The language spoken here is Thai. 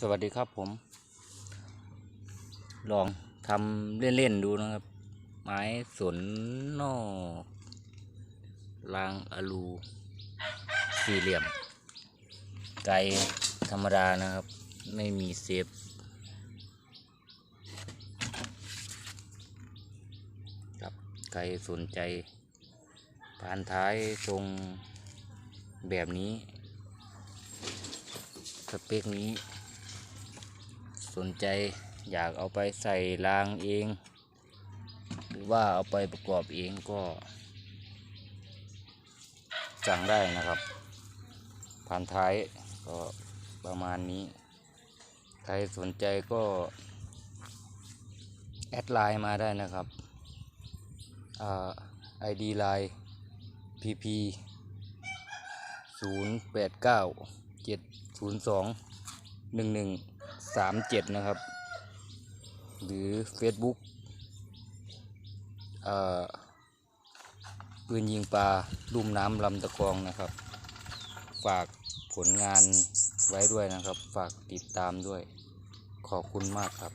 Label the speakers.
Speaker 1: สวัสดีครับผม ลองทำเล่น ๆ ดูนะครับ ไม้สนนอกรางอลู สี่เหลี่ยม ไกลธรรมดานะครับ ไม่มีเซฟ ครับใครสนใจพานท้ายทรงแบบนี้ สเปคนี้ สนใจอยากเอาไปใส่รางเอง หรือว่าเอาไปประกอบเองก็ สั่งได้นะครับผ่านท้ายก็ประมาณนี้ ใครสนใจก็ แอดไลน์มาได้นะครับไอดีไลน์ pp 0 8 9 7 0 2 1 1 3 7 นะครับ หรือ Facebook เอ่อปืนยิงปลาลุ่มน้ำลำตะคองนะครับ ฝากผลงานไว้ด้วยนะครับ ฝากติดตามด้วย ขอบคุณมากครับ